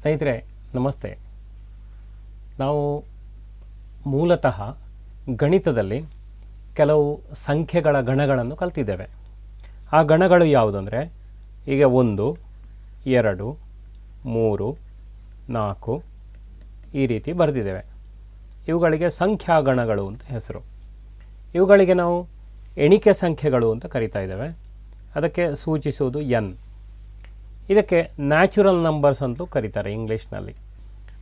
ಸ್ನೇಹಿತರೆ, ನಮಸ್ತೆ. ನಾವು ಮೂಲತಃ ಗಣಿತದಲ್ಲಿ ಕೆಲವು ಸಂಖ್ಯೆಗಳ ಗಣಗಳನ್ನು ಕಲ್ತಿದ್ದೇವೆ. ಆ ಗಣಗಳು ಯಾವುದಂದರೆ ಈಗ ಒಂದು, ಎರಡು, ಮೂರು, ನಾಲ್ಕು ಈ ರೀತಿ ಬರೆದಿದ್ದೇವೆ. ಇವುಗಳಿಗೆ ಸಂಖ್ಯಾ ಗಣಗಳು ಅಂತ ಹೆಸರು. ಇವುಗಳಿಗೆ ನಾವು ಎಣಿಕೆ ಸಂಖ್ಯೆಗಳು ಅಂತ ಕರಿತಾ ಇದ್ದೇವೆ. ಅದಕ್ಕೆ ಸೂಚಿಸುವುದು ಎನ್. ಇದಕ್ಕೆ ನ್ಯಾಚುರಲ್ ನಂಬರ್ಸ್ ಅಂತಲೂ ಕರೀತಾರೆ ಇಂಗ್ಲೀಷ್ನಲ್ಲಿ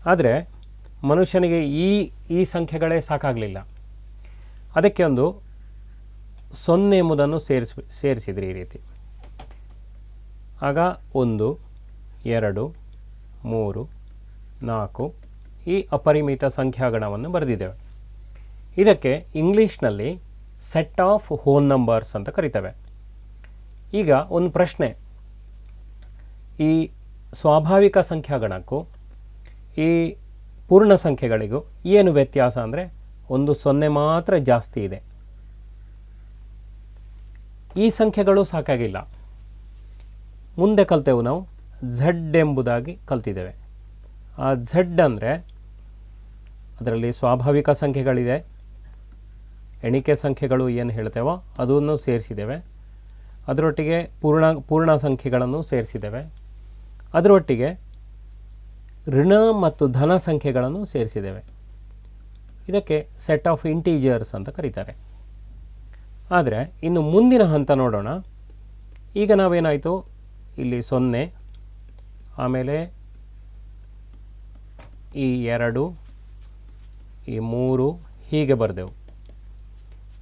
ಆದರೆ ಮನುಷ್ಯನಿಗೆ ಈ ಈ ಸಂಖ್ಯೆಗಳೇ ಸಾಕಾಗಲಿಲ್ಲ. ಅದಕ್ಕೆ ಒಂದು ಸೊನ್ನೆ ಎಂಬುದನ್ನು ಸೇರಿಸ್, ಸೇರಿಸಿದ್ರಿ ಈ ರೀತಿ. ಆಗ ಒಂದು, ಎರಡು, ಮೂರು, ನಾಲ್ಕು ಈ ಅಪರಿಮಿತ ಸಂಖ್ಯಾಗಣವನ್ನು ಬರೆದಿದ್ದೇವೆ. ಇದಕ್ಕೆ ಇಂಗ್ಲೀಷ್ನಲ್ಲಿ ಸೆಟ್ ಆಫ್ ಹೋನ್ ನಂಬರ್ಸ್ ಅಂತ ಕರಿತೇವೆ. ಈಗ ಒಂದು ಪ್ರಶ್ನೆ. ಈ ಸ್ವಾಭಾವಿಕ ಸಂಖ್ಯಾಗಣಕ್ಕೂ, ಈ ಪೂರ್ಣ ಸಂಖ್ಯೆಗಳಿಗೂ ಏನು ವ್ಯತ್ಯಾಸ ಅಂದರೆ ಒಂದು ಸೊನ್ನೆ ಮಾತ್ರ ಜಾಸ್ತಿ ಇದೆ. ಈ ಸಂಖ್ಯೆಗಳು ಸಾಕಾಗಿಲ್ಲ. ಮುಂದೆ ಕಲ್ತೆವು ನಾವು ಝಡ್ ಎಂಬುದಾಗಿ ಕಲ್ತಿದ್ದೇವೆ. ಆ ಝಡ್ ಅಂದರೆ ಅದರಲ್ಲಿ ಸ್ವಾಭಾವಿಕ ಸಂಖ್ಯೆಗಳಿದೆ, ಎಣಿಕೆ ಸಂಖ್ಯೆಗಳು ಏನು ಹೇಳ್ತೇವೋ ಅದನ್ನು ಸೇರಿಸಿದ್ದೇವೆ. ಅದರೊಟ್ಟಿಗೆ ಪೂರ್ಣ ಪೂರ್ಣ ಸಂಖ್ಯೆಗಳನ್ನು ಸೇರಿಸಿದ್ದೇವೆ. ಅದರೊಟ್ಟಿಗೆ ಋಣ ಮತ್ತು ಧನ ಸಂಖ್ಯೆಗಳನ್ನು ಸೇರಿಸಿದ್ದೇವೆ. ಇದಕ್ಕೆ ಸೆಟ್ ಆಫ್ ಇಂಟೀಜರ್ಸ್ ಅಂತ ಕರೀತಾರೆ. ಆದರೆ ಇನ್ನು ಮುಂದಿನ ಹಂತ ನೋಡೋಣ. ಈಗ ನಾವೇನಾಯಿತು? ಇಲ್ಲಿ ಸೊನ್ನೆ, ಆಮೇಲೆ ಈ ಎರಡು, ಈ ಮೂರು ಹೀಗೆ ಬರೆದೆವು.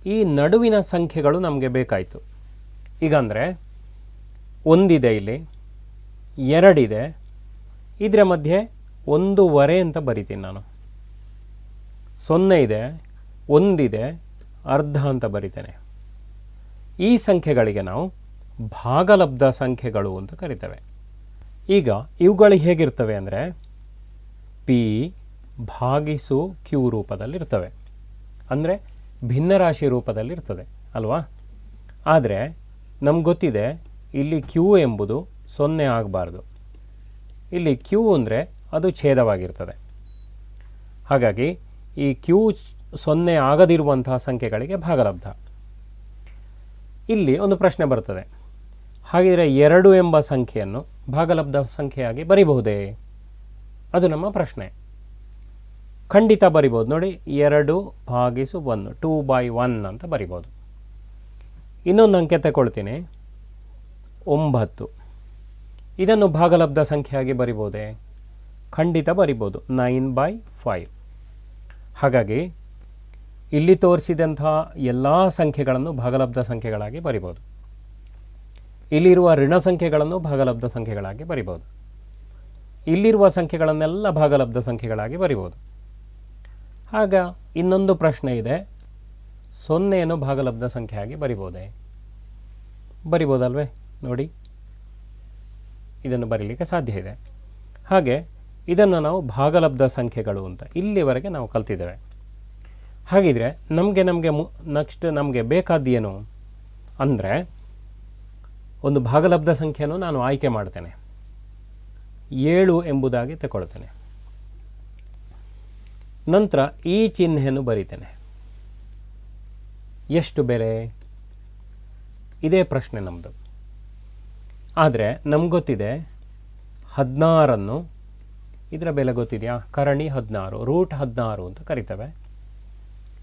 ಈ ನಡುವಿನ ಸಂಖ್ಯೆಗಳು ನಮಗೆ ಬೇಕಾಯಿತು. ಈಗ ಅಂದರೆ ಒಂದಿದೆ ಇಲ್ಲಿ. ಎರಡಿದೆ. ಇದರ ಮಧ್ಯೆ ಒಂದೂವರೆ ಅಂತ ಬರಿತೀನಿ ನಾನು. ಸೊನ್ನೆ ಇದೆ, ಒಂದಿದೆ, ಅರ್ಧ ಅಂತ ಬರಿತೇನೆ. ಈ ಸಂಖ್ಯೆಗಳಿಗೆ ನಾವು ಭಾಗಲಬ್ಧ ಸಂಖ್ಯೆಗಳು ಅಂತ ಕರಿತೇವೆ. ಈಗ ಇವುಗಳು ಹೇಗಿರ್ತವೆ ಅಂದರೆ ಪಿ ಭಾಗಿಸು ಕ್ಯೂ ರೂಪದಲ್ಲಿರ್ತವೆ. ಅಂದರೆ ಭಿನ್ನರಾಶಿ ರೂಪದಲ್ಲಿರ್ತದೆ, ಅಲ್ವಾ? ಆದರೆ ನಮ್ಗೆ ಗೊತ್ತಿದೆ, ಇಲ್ಲಿ ಕ್ಯೂ ಎಂಬುದು ಸೊನ್ನೆ ಆಗಬಾರ್ದು. ಇಲ್ಲಿ ಕ್ಯೂ ಅಂದರೆ ಅದು ಛೇದವಾಗಿರ್ತದೆ. ಹಾಗಾಗಿ ಈ ಕ್ಯೂ ಸೊನ್ನೆ ಆಗದಿರುವಂತಹ ಸಂಖ್ಯೆಗಳಿಗೆ ಭಾಗಲಬ್ಧ. ಇಲ್ಲಿ ಒಂದು ಪ್ರಶ್ನೆ ಬರ್ತದೆ. ಹಾಗಿದ್ರೆ ಎರಡು ಎಂಬ ಸಂಖ್ಯೆಯನ್ನು ಭಾಗಲಬ್ಧ ಸಂಖ್ಯೆಯಾಗಿ ಬರಿಬಹುದೇ? ಅದು ನಮ್ಮ ಪ್ರಶ್ನೆ. ಖಂಡಿತ ಬರಿಬೋದು ನೋಡಿ, ಎರಡು ಭಾಗಿಸು ಒನ್ ಟೂ ಬೈ ಒನ್ ಅಂತ ಬರಿಬೋದು ಇನ್ನೊಂದು ಅಂಕೆ ತಗೊಳ್ತೀನಿ ಒಂಬತ್ತು. ಇದನ್ನು ಭಾಗಲಬ್ಧ ಸಂಖ್ಯೆಯಾಗಿ ಬರಿಬೋದೇ? ಖಂಡಿತ ಬರಿಬೋದು. Nine by five. ಹಾಗಾಗಿ, ಇಲ್ಲಿ ತೋರಿಸಿದಂಥ ಎಲ್ಲ ಸಂಖ್ಯೆಗಳನ್ನು ಭಾಗಲಬ್ಧ ಸಂಖ್ಯೆಗಳಾಗಿ ಬರಿಬೋದು. ಇಲ್ಲಿರುವ ಋಣ ಸಂಖ್ಯೆಗಳನ್ನು ಭಾಗಲಬ್ಧ ಸಂಖ್ಯೆಗಳಾಗಿ ಬರಿಬೋದು. ಇಲ್ಲಿರುವ ಸಂಖ್ಯೆಗಳನ್ನೆಲ್ಲ ಭಾಗಲಬ್ಧ ಸಂಖ್ಯೆಗಳಾಗಿ ಬರಿಬೋದು. ಆಗ ಇನ್ನೊಂದು ಪ್ರಶ್ನೆ ಇದೆ. ಸೊನ್ನೆಯನ್ನು ಭಾಗಲಬ್ಧ ಸಂಖ್ಯೆಯಾಗಿ ಬರಿಬೋದೇ? ಬರಿಬೋದಲ್ವೇ? ನೋಡಿ. ಇದನ್ನು ಬರೀಲಿಕ್ಕೆ ಸಾಧ್ಯ ಇದೆ. ಹಾಗೆ ಇದನ್ನು ನಾವು ಭಾಗಲಬ್ಧ ಸಂಖ್ಯೆಗಳು ಅಂತ ಇಲ್ಲಿವರೆಗೆ ನಾವು ಕಲ್ತಿದ್ದೇವೆ. ಹಾಗಿದ್ರೆ ನಮಗೆ ನಮಗೆ ಮು ನೆಕ್ಸ್ಟ್ ನಮಗೆ ಬೇಕಾದ್ದೇನು ಅಂದರೆ ಒಂದು ಭಾಗಲಬ್ಧ ಸಂಖ್ಯೆಯನ್ನು ನಾನು ಆಯ್ಕೆ ಮಾಡ್ತೇನೆ. ಏಳು ಎಂಬುದಾಗಿ ತಗೊಳ್ತೇನೆ. ನಂತರ ಈ ಚಿಹ್ನೆಯನ್ನು ಬರೀತೇನೆ. ಎಷ್ಟು ಬೆಲೆ? ಇದೇ ಪ್ರಶ್ನೆ ನಮ್ಮದು ಆದರೆ ನಮ್ಗೆ ಗೊತ್ತಿದೆ ಹದಿನಾರನ್ನು. ಇದರ ಬೆಲೆ ಗೊತ್ತಿದೆಯಾ? ಕರಣಿ ಹದಿನಾರು, ರೂಟ್ ಹದಿನಾರು ಅಂತ ಕರಿತವೆ.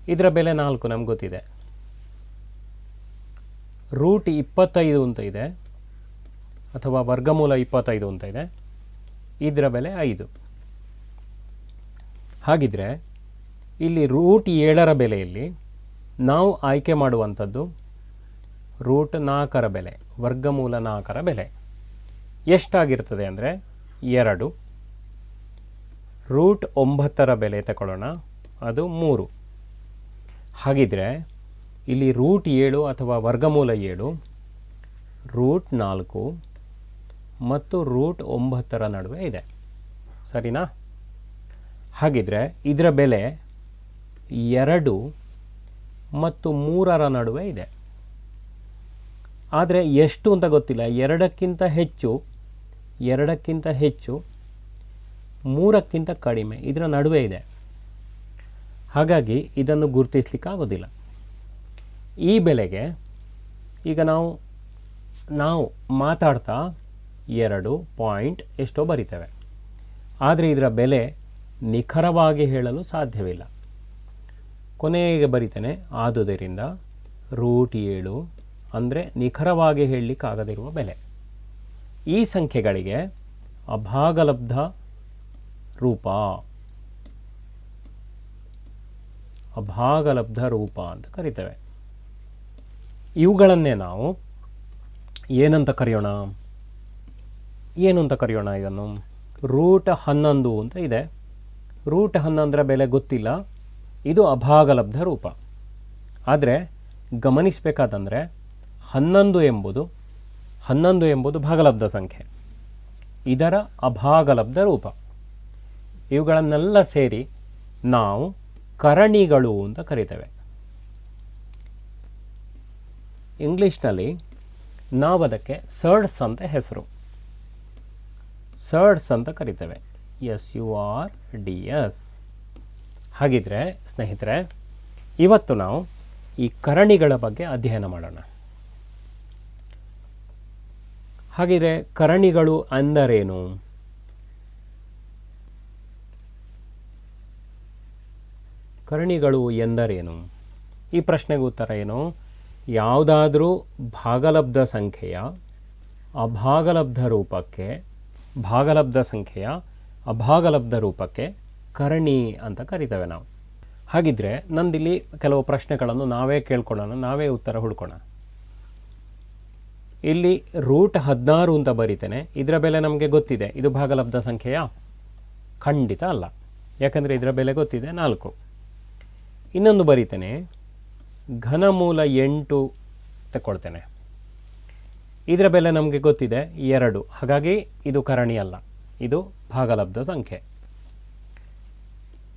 ಇದರ ಬೆಲೆ ನಾಲ್ಕು ನಮ್ಗೆ ಗೊತ್ತಿದೆ. ರೂಟ್ ಇಪ್ಪತ್ತೈದು ಅಂತ ಇದೆ. ಅಥವಾ ವರ್ಗಮೂಲ ಇಪ್ಪತ್ತೈದು ಅಂತ ಇದೆ. ಇದರ ಬೆಲೆ ಐದು. ಹಾಗಿದ್ರೆ ಇಲ್ಲಿ ರೂಟ್ ಏಳರ ಬೆಲೆಯಲ್ಲಿ ನಾವು ಆಯ್ಕೆ ಮಾಡುವಂಥದ್ದು ರೂಟ್ ನಾಲ್ಕರ ಬೆಲೆ, ವರ್ಗಮೂಲ ನಾಲ್ಕರ ಬೆಲೆ. ಎಷ್ಟಾಗಿರ್ತದೆ ಅಂದರೆ ಎರಡು. ರೂಟ್ ಒಂಬತ್ತರ ಬೆಲೆ ತಗೊಳ್ಳೋಣ, ಅದು ಮೂರು. ಹಾಗಿದ್ರೆ ಇಲ್ಲಿ ರೂಟ್ ಏಳು ಅಥವಾ ವರ್ಗಮೂಲ ಏಳು, ರೂಟ್ ನಾಲ್ಕು ಮತ್ತು ರೂಟ್ ಒಂಬತ್ತರ ನಡುವೆ ಇದೆ. ಸರಿನಾ? ಹಾಗಿದ್ರೆ ಇದರ ಬೆಲೆ ಎರಡು ಮತ್ತು ಮೂರರ ನಡುವೆ ಇದೆ. ಆದರೆ ಎಷ್ಟು ಅಂತ ಗೊತ್ತಿಲ್ಲ. ಎರಡಕ್ಕಿಂತ ಹೆಚ್ಚು ಎರಡಕ್ಕಿಂತ ಹೆಚ್ಚು, ಮೂರಕ್ಕಿಂತ ಕಡಿಮೆ. ಇದರ ನಡುವೆ ಇದೆ. ಹಾಗಾಗಿ ಇದನ್ನು ಗುರುತಿಸ್ಲಿಕ್ಕೆ ಆಗೋದಿಲ್ಲ. ಈ ಬೆಲೆಗೆ ಈಗ ನಾವು ನಾವು ಮಾತಾಡ್ತಾ ಎರಡು ಪಾಯಿಂಟ್ ಎಷ್ಟೋ ಬರಿತೇವೆ. ಆದರೆ ಇದರ ಬೆಲೆ ನಿಖರವಾಗಿ ಹೇಳಲು ಸಾಧ್ಯವಿಲ್ಲ. ಕೊನೆಗೆ ಬರಿತೇನೆ. ಆದುದರಿಂದ ರೂಟ್ ಏಳು ಅಂದರೆ ನಿಖರವಾಗಿ ಹೇಳಲಿಕ್ಕಾಗದಿರುವ ಬೆಲೆ. ಈ ಸಂಖ್ಯೆಗಳಿಗೆ ಅಭಾಗಲಬ್ಧ ರೂಪ. ಅಭಾಗಲಬ್ಧ ರೂಪ ಅಂತ ಕರಿತೇವೆ. ಇವುಗಳನ್ನೇ ನಾವು ಏನಂತ ಕರೆಯೋಣ? ಏನು ಅಂತ ಕರೆಯೋಣ ಇದನ್ನು? ರೂಟ್ ಹನ್ನೊಂದು ಅಂತ ಇದೆ. ರೂಟ್ ಹನ್ನೊಂದರ ಬೆಲೆ ಗೊತ್ತಿಲ್ಲ. ಇದು ಅಭಾಗಲಬ್ಧ ರೂಪ. ಆದರೆ ಗಮನಿಸಬೇಕಾದಂದರೆ ಹನ್ನೊಂದು ಎಂಬುದು ಹನ್ನೊಂದು ಎಂಬುದು ಭಾಗಲಬ್ಧ ಸಂಖ್ಯೆ. ಇದರ ಅಭಾಗಲಬ್ಧ ರೂಪ. ಇವುಗಳನ್ನೆಲ್ಲ ಸೇರಿ ನಾವು ಕರಣಿಗಳು ಅಂತ ಕರಿತೇವೆ. ಇಂಗ್ಲೀಷ್ನಲ್ಲಿ ನಾವು ಅದಕ್ಕೆ ಸರ್ಡ್ಸ್ ಅಂತ ಹೆಸರು. ಸರ್ಡ್ಸ್ ಅಂತ ಕರಿತೇವೆ. S U R D S. ಹಾಗಿದ್ರೆ, ಸ್ನೇಹಿತರೆ, ಇವತ್ತು ನಾವು ಈ ಕರಣಿಗಳ ಬಗ್ಗೆ ಅಧ್ಯಯನ ಮಾಡೋಣ. ಹಾಗಿದ್ರೆ ಕರಣಿಗಳು ಅಂದರೇನು? ಕರಣಿಗಳು ಎಂದರೇನು? ಈ ಪ್ರಶ್ನೆಗೆ ಉತ್ತರ ಏನು? ಯಾವುದಾದರೂ ಭಾಗಲಬ್ಧ ಸಂಖ್ಯೆಯ, ಅಭಾಗಲಬ್ಧ ರೂಪಕ್ಕೆ, ಭಾಗಲಬ್ಧ ಸಂಖ್ಯೆಯ, ಅಭಾಗಲಬ್ಧ ರೂಪಕ್ಕೆ ಕರಣಿ ಅಂತ ಕರಿತೇವೆ ನಾವು. ಹಾಗಿದ್ರೆ ನಂದಿಲ್ಲಿ ಕೆಲವು ಪ್ರಶ್ನೆಗಳನ್ನು ನಾವೇ ಕೇಳ್ಕೊಳ್ಳೋಣ, ನಾವೇ ಉತ್ತರ ಹುಡ್ಕೋಣ. ಇಲ್ಲಿ ರೂಟ್ ಹದಿನಾರು ಅಂತ ಬರೀತೇನೆ. ಇದರ ಬೆಲೆ ನಮಗೆ ಗೊತ್ತಿದೆ. ಇದು ಭಾಗಲಬ್ಧ ಸಂಖ್ಯೆಯ ಖಂಡಿತ ಅಲ್ಲ. ಯಾಕಂದರೆ ಇದರ ಬೆಲೆ ಗೊತ್ತಿದೆ ನಾಲ್ಕು. ಇನ್ನೊಂದು ಬರೀತೇನೆ. ಘನಮೂಲ ಎಂಟು ತಗೊಳ್ತೇನೆ ಇದರ ಬೆಲೆ ನಮಗೆ ಗೊತ್ತಿದೆ ಎರಡು. ಹಾಗಾಗಿ ಇದು ಕರಣಿ ಅಲ್ಲ. ಇದು ಭಾಗಲಬ್ಧ ಸಂಖ್ಯೆ.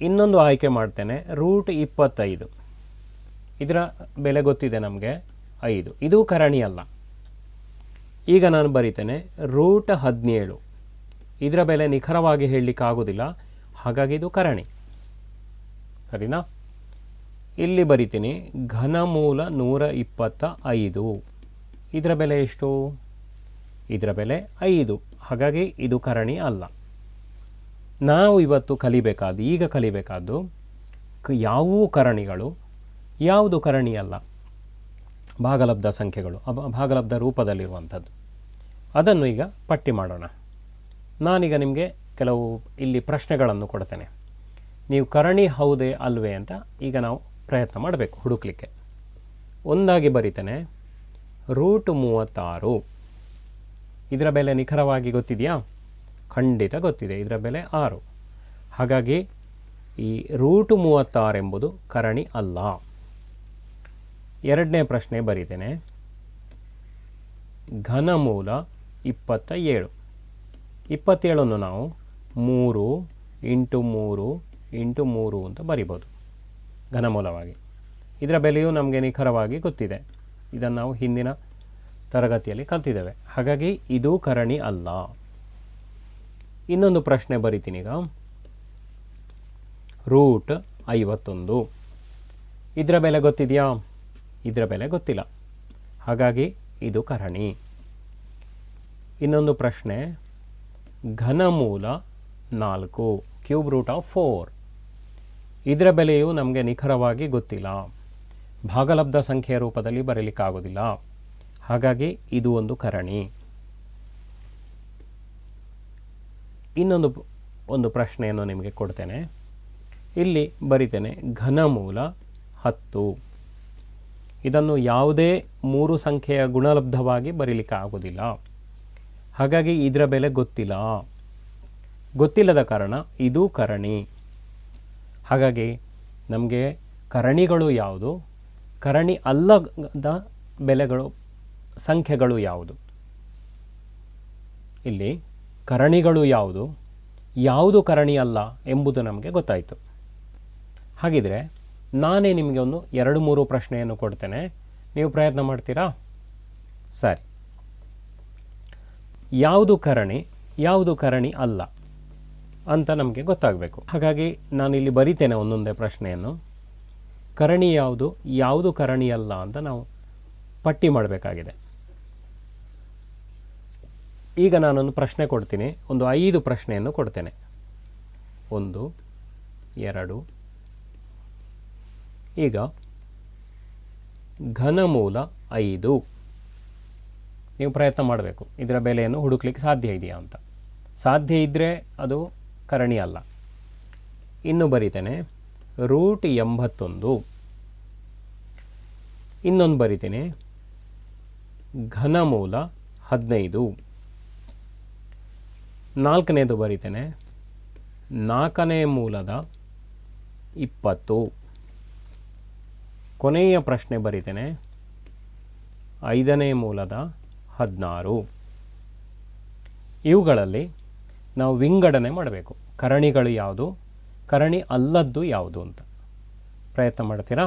ಇನ್ನೊಂದು ಆಯ್ಕೆ ಮಾಡ್ತೇನೆ. ರೂಟ್ ಇಪ್ಪತ್ತೈದು. ಇದರ ಬೆಲೆ ಗೊತ್ತಿದೆ ನಮಗೆ ಐದು. ಇದು ಕರಣಿ ಅಲ್ಲ. ಈಗ ನಾನು ಬರೀತೇನೆ ರೂಟ್ ಹದಿನೇಳು. ಇದರ ಬೆಲೆ ನಿಖರವಾಗಿ ಹೇಳಲಿಕ್ಕೆ ಆಗೋದಿಲ್ಲ ಹಾಗಾಗಿ ಇದು ಕರಣಿ. ಸರಿನಾ? ಇಲ್ಲಿ ಬರಿತೀನಿ ಘನಮೂಲ ನೂರ ಇಪ್ಪತ್ತ ಐದು. ಇದರ ಬೆಲೆ ಎಷ್ಟು? ಇದರ ಬೆಲೆ ಐದು. ಹಾಗಾಗಿ ಇದು ಕರಣಿ ಅಲ್ಲ. ನಾವು ಇವತ್ತು ಕಲಿಬೇಕಾದ್ದು, ಈಗ ಕಲಿಬೇಕಾದ್ದು ಯಾವುವು ಕರಣಿಗಳು? ಯಾವುದು ಕರಣಿ ಅಲ್ಲ? ಭಾಗಲಬ್ಧ ಸಂಖ್ಯೆಗಳು ಭಾಗಲಬ್ಧ ರೂಪದಲ್ಲಿರುವಂಥದ್ದು. ಅದನ್ನು ಈಗ ಪಟ್ಟಿ ಮಾಡೋಣ. ನಾನೀಗ ನಿಮಗೆ ಕೆಲವು ಇಲ್ಲಿ ಪ್ರಶ್ನೆಗಳನ್ನು ಕೊಡ್ತೇನೆ. ನೀವು ಕರಣಿ ಹೌದೇ ಅಲ್ವೇ ಅಂತ ಈಗ ನಾವು ಪ್ರಯತ್ನ ಮಾಡಬೇಕು ಹುಡುಕ್ಲಿಕ್ಕೆ. ಒಂದಾಗಿ ಬರಿತೇನೆ, ರೂಟ್ ಮೂವತ್ತಾರು. ಇದರ ಬೆಲೆ ನಿಖರವಾಗಿ ಗೊತ್ತಿದೆಯಾ? ಖಂಡಿತ ಗೊತ್ತಿದೆ, ಇದರ ಬೆಲೆ ಆರು. ಹಾಗಾಗಿ ಈ ರೂಟ್ ಮೂವತ್ತಾರೆಂಬುದು ಕರಣಿ ಅಲ್ಲ. ಎರಡನೇ ಪ್ರಶ್ನೆ ಬರೀತೇನೆ, ಘನಮೂಲ ಇಪ್ಪತ್ತ ಏಳು ಇಪ್ಪತ್ತೇಳನ್ನು ನಾವು ಮೂರು ಇಂಟು ಮೂರು ಇಂಟು ಮೂರು ಅಂತ ಬರಿಬೋದು ಘನಮೂಲವಾಗಿ. ಇದರ ಬೆಲೆಯು ನಮಗೆ ನಿಖರವಾಗಿ ಗೊತ್ತಿದೆ. ಇದನ್ನು ನಾವು ಹಿಂದಿನ ತರಗತಿಯಲ್ಲಿ ಕಲ್ತಿದ್ದೇವೆ. ಹಾಗಾಗಿ ಇದು ಕರಣಿ ಅಲ್ಲ. ಇನ್ನೊಂದು ಪ್ರಶ್ನೆ ಬರಿತೀನಿ ಈಗ. ರೂಟ್ ಐವತ್ತೊಂದು. ಇದರ ಬೆಲೆ ಗೊತ್ತಿದೆಯಾ? ಇದರ ಬೆಲೆ ಗೊತ್ತಿಲ್ಲ. ಹಾಗಾಗಿ ಇದು ಕರಣಿ. ಇನ್ನೊಂದು ಪ್ರಶ್ನೆ. ಘನಮೂಲ ನಾಲ್ಕು, ಕ್ಯೂಬ್ ರೂಟ್ ಆಫ್ ಫೋರ್. ಇದರ ಬೆಲೆಯು ನಮಗೆ ನಿಖರವಾಗಿ ಗೊತ್ತಿಲ್ಲ. ಭಾಗಲಬ್ಧ ಸಂಖ್ಯೆಯ ರೂಪದಲ್ಲಿ ಬರೀಲಿಕ್ಕಾಗೋದಿಲ್ಲ. ಹಾಗಾಗಿ ಇದು ಒಂದು ಕರಣಿ. ಇನ್ನೊಂದು ಒಂದು ಪ್ರಶ್ನೆಯನ್ನು ನಿಮಗೆ ಕೊಡ್ತೇನೆ. ಇಲ್ಲಿ ಬರಿತೇನೆ ಘನಮೂಲ ಹತ್ತು. ಇದನ್ನು ಯಾವುದೇ ಮೂರು ಸಂಖ್ಯೆಯ ಗುಣಲಬ್ಧವಾಗಿ ಬರೀಲಿಕ್ಕೆ ಆಗೋದಿಲ್ಲ ಹಾಗಾಗಿ ಇದರ ಬೆಲೆ ಗೊತ್ತಿಲ್ಲ. ಗೊತ್ತಿಲ್ಲದ ಕಾರಣ ಇದು ಕರಣಿ. ಹಾಗಾಗಿ ನಮಗೆ ಕರಣಿಗಳು ಯಾವುದು? ಕರಣಿ ಅಲ್ಲದ ಬೆಲೆಗಳು, ಸಂಖ್ಯೆಗಳು ಯಾವುದು? ಇಲ್ಲಿ ಕರಣಿಗಳು ಯಾವುದು? ಯಾವುದು ಕರಣಿ ಅಲ್ಲ ಎಂಬುದು ನಮಗೆ ಗೊತ್ತಾಯಿತು. ಹಾಗಿದ್ರೆ ನಾನೇ ನಿಮಗೆ ಒಂದು ಎರಡು ಮೂರು ಪ್ರಶ್ನೆಯನ್ನು ಕೊಡ್ತೇನೆ. ನೀವು ಪ್ರಯತ್ನ ಮಾಡ್ತೀರಾ? ಸರಿ. ಯಾವುದು ಕರಣಿ ಯಾವುದು ಕರಣಿ ಅಲ್ಲ ಅಂತ ನಮಗೆ ಗೊತ್ತಾಗಬೇಕು. ಹಾಗಾಗಿ ನಾನು ಇಲ್ಲಿ ಬರಿತೇನೆ ಒಂದೊಂದೇ ಪ್ರಶ್ನೆಯನ್ನು. ಕರಣಿ ಯಾವುದು ಯಾವುದು ಕರಣಿ ಅಲ್ಲ ಅಂತ ನಾವು ಪಟ್ಟಿ ಮಾಡಬೇಕಾಗಿದೆ. ಈಗ ನಾನೊಂದು ಪ್ರಶ್ನೆ ಕೊಡ್ತೀನಿ, ಒಂದು ಐದು ಪ್ರಶ್ನೆಯನ್ನು ಕೊಡ್ತೇನೆ. ಒಂದು, ಎರಡು. ಈಗ ಘನಮೂಲ ಐದು. ನೀವು ಪ್ರಯತ್ನ ಮಾಡಬೇಕು. ಇದರ ಬೆಲೆಯನ್ನು ಹುಡುಕ್ಲಿಕ್ಕೆ ಸಾಧ್ಯ ಇದೆಯಾ ಅಂತ. ಸಾಧ್ಯ ಇದ್ದರೆ ಅದು ಕರಣಿ ಅಲ್ಲ. ಇನ್ನು ಬರಿತೇನೆ, ರೂಟ್ ಎಂಬತ್ತೊಂದು. ಇನ್ನೊಂದು ಬರಿತೇನೆ, ಘನಮೂಲ ಹದಿನೈದು. ನಾಲ್ಕನೇದು ಬರಿತೇನೆ, ನಾಲ್ಕನೇ ಮೂಲದ ಇಪ್ಪತ್ತು. ಕೊನೆಯ ಪ್ರಶ್ನೆ ಬರಿತೇನೆ, ಐದನೇ ಮೂಲದ ಹದಿನಾರು. ಇವುಗಳಲ್ಲಿ ನಾವು ವಿಂಗಡಣೆ ಮಾಡಬೇಕು. ಕರಣಿಗಳು ಯಾವುದು? ಕರಣಿ ಅಲ್ಲದ್ದು ಯಾವುದು ಅಂತ. ಪ್ರಯತ್ನ ಮಾಡ್ತೀರಾ?